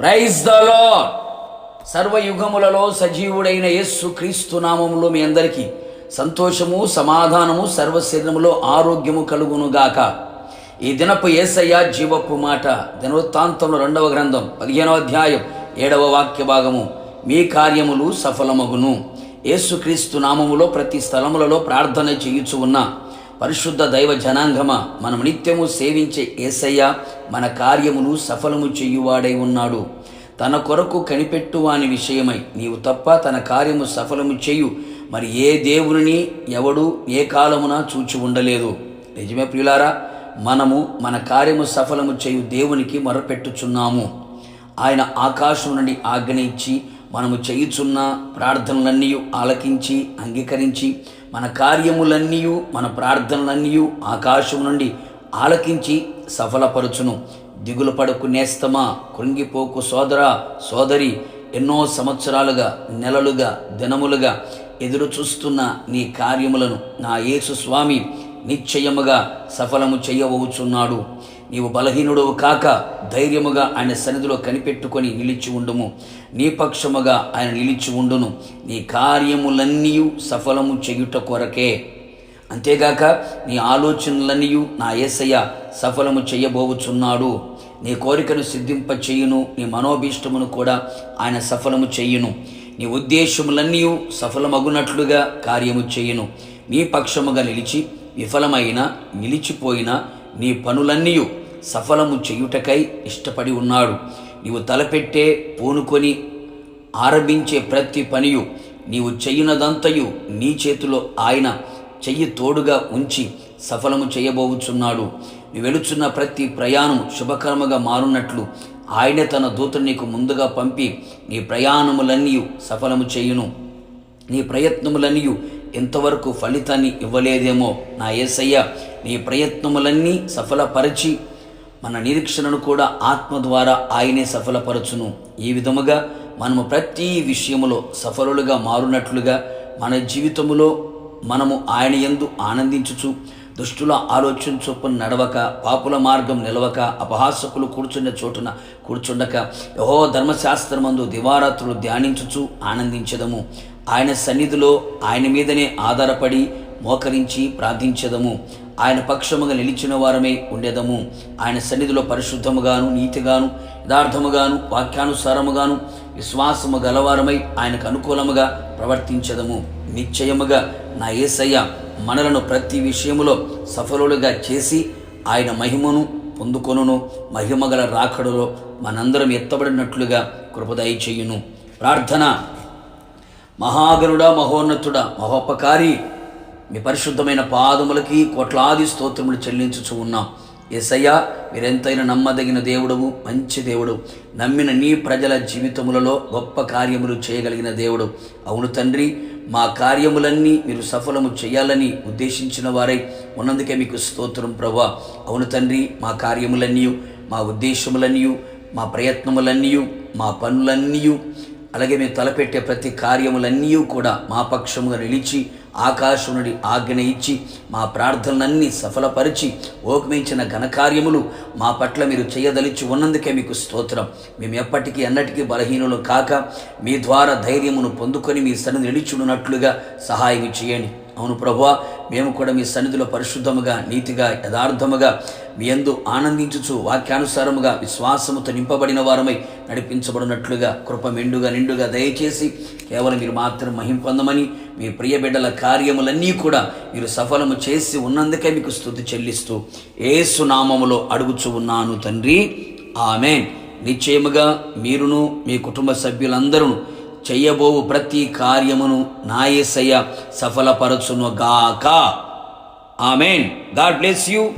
Praise the lord సర్వయుగములలో సజీవుడైన యేస్సు క్రీస్తు నామములో మీ అందరికీ సంతోషము సమాధానము సర్వశరీరములో ఆరోగ్యము కలుగునుగాక ఈ దినపు ఏసయ్య జీవపు మాట దినవృత్తాంతంలో రెండవ గ్రంథం పదిహేనవ అధ్యాయం ఏడవ వాక్య భాగము. మీ కార్యములు సఫలమగును. యేసుక్రీస్తు నామములో ప్రతి స్థలములలో ప్రార్థన చేయుచు ఉన్నా. పరిశుద్ధ దైవ జనాంగమ మనం నిత్యము సేవించే ఏసయ్య మన కార్యమును సఫలము చెయ్యువాడై ఉన్నాడు. తన కొరకు కనిపెట్టువాని విషయమై నీవు తప్ప తన కార్యము సఫలము చేయు. మరి ఏ దేవుని ఎవడు ఏ కాలమున చూచి ఉండలేదు. నిజమే ప్రియులారా మనము మన కార్యము సఫలము చేయు దేవునికి మొరపెట్టుచున్నాము. ఆయన ఆకాశం నుండి ఆజ్ఞ ఇచ్చి మనము చేయుచున్న ప్రార్థనలన్నీ ఆలకించి అంగీకరించి మన కార్యములన్నీ మన ప్రార్థనలన్నీ ఆకాశం నుండి ఆలకించి సఫలపరచును. దిగులు పడకు నేస్తమా కృంగిపోకు సోదర సోదరి ఎన్నో సంవత్సరాలుగా నెలలుగా దినములుగా ఎదురు చూస్తున్న నీ కార్యములను నా యేసు స్వామి నిశ్చయముగా సఫలము చేయవచ్చున్నాడు. నీవు బలహీనుడవు కాక ధైర్యముగా ఆయన సన్నిధిలో కనిపెట్టుకొని నిలిచి ఉండుము. నీ పక్షముగా ఆయన నిలిచి ఉండును. నీ కార్యములన్నీ సఫలము చేయుట కొరకే. అంతేగాక నీ ఆలోచనలన్నీ నా ఏసయ్య సఫలము చేయబోవుచున్నాడు. నీ కోరికను సిద్ధింప చేయును నీ మనోభీష్టమును కూడా ఆయన సఫలము చేయును. నీ ఉద్దేశములన్నీ సఫలమగునట్లుగా కార్యము చేయును. నీ పక్షముగా నిలిచి విఫలమైన నిలిచిపోయిన నీ పనులన్నీ సఫలము చేయుటకై ఇష్టపడి ఉన్నాడు. నీవు తలపెట్టే పూనుకొని ఆరంభించే ప్రతి పనియు నీవు చెయ్యినదంతయు నీ చేతిలో ఆయన చెయ్యి తోడుగా ఉంచి సఫలము చేయబోవుచున్నాడు నువ్వు వెలుచున్న ప్రతి ప్రయాణం శుభకర్మగా మారున్నట్లు ఆయనే తన దూతను నీకు ముందుగా పంపి నీ ప్రయాణములన్నీ సఫలము చేయును. నీ ప్రయత్నములన్నీ ఎంతవరకు ఫలితాన్ని ఇవ్వలేదేమో నా యేసయ్య నీ ప్రయత్నములన్నీ సఫలపరిచి మన నిరీక్షణను కూడా ఆత్మ ద్వారా ఆయనే సఫలపరచును. ఈ విధముగా మనము ప్రతి విషయములో సఫలులుగా మారునట్లుగా మన జీవితములో మనము ఆయన యందు ఆనందించుచు దుష్టుల ఆలోచన చొప్పున నడవక పాపుల మార్గం నిలవక అపహాసకులు కూర్చున్న చోటున కూర్చుండక యహో ధర్మశాస్త్రమందు దివారాత్రులు ధ్యానించుచు ఆనందించదము. ఆయన సన్నిధిలో ఆయన మీదనే ఆధారపడి మోకరించి ప్రార్థించదము. ఆయన పక్షముగా నిలిచిన వారమే ఉండేదము. ఆయన సన్నిధిలో పరిశుద్ధముగాను నీతిగాను యథార్థముగాను వాక్యానుసారముగాను విశ్వాసము గలవారమై ఆయనకు అనుకూలముగా ప్రవర్తించదము. నిశ్చయముగా నా ఏసయ్య మనలను ప్రతి విషయములో సఫలులుగా చేసి ఆయన మహిమను పొందుకొనును. మహిమగల రాకడలో మనందరం ఎత్తబడినట్లుగా కృపదయ చేయును. ప్రార్థన. మహాగరుడా మహోన్నతుడా మహోపకారి మీ పరిశుద్ధమైన పాదములకి కోట్లాది స్తోత్రములు చెల్లించుచు ఉన్నాం. ఎసయ్యా మీరెంతైనా నమ్మదగిన దేవుడవు మంచి దేవుడు. నమ్మిన నీ ప్రజల జీవితములలో గొప్ప కార్యములు చేయగలిగిన దేవుడు. అవును తండ్రి మా కార్యములన్నీ మీరు సఫలము చేయాలని ఉద్దేశించిన వారై ఉన్నందుకే మీకు స్తోత్రం ప్రభా అవును తండ్రి మా కార్యములన్నీ మా ఉద్దేశములన్నీ మా ప్రయత్నములన్నీ మా పనులన్నీ అలాగే మేము తలపెట్టే ప్రతి కార్యములన్నీ కూడా మా పక్షముగా నిలిచి ఆకాశం నుండి ఆజ్ఞ ఇచ్చి మా ప్రార్థనలన్నీ సఫలపరిచి ఓకమించిన ఘనకార్యములు మా పట్ల మీరు చేయదలిచి ఉన్నందుకే మీకు స్తోత్రం. మేము ఎప్పటికీ అన్నటికీ బలహీనులు కాక మీ ద్వారా ధైర్యమును పొందుకొని మీ సన్నిధి నిలిచుడునట్లుగా సహాయం చేయండి. అవును ప్రభువా మేము కూడా మీ సన్నిధిలో పరిశుద్ధముగా నీతిగా యథార్థముగా మీ ఎందు ఆనందించుచు వాక్యానుసారముగా విశ్వాసముతో నింపబడిన వారమై నడిపించబడినట్లుగా కృప మెండుగా నిండుగా దయచేసి కేవలం మీరు మాత్రం మహిం పొందమని మీ ప్రియ బిడ్డల కార్యములన్నీ కూడా మీరు సఫలము చేసి ఉన్నందుకే మీకు స్థుతి చెల్లిస్తూ ఏసు నామములో అడుగుచు ఉన్నాను తండ్రి. ఆమె నిశ్చయముగా మీరును మీ కుటుంబ సభ్యులందరూ చెయ్యబోవు ప్రతి కార్యమును నాయసయ్య సఫలపరచును గాక ఆమెన్. God bless you.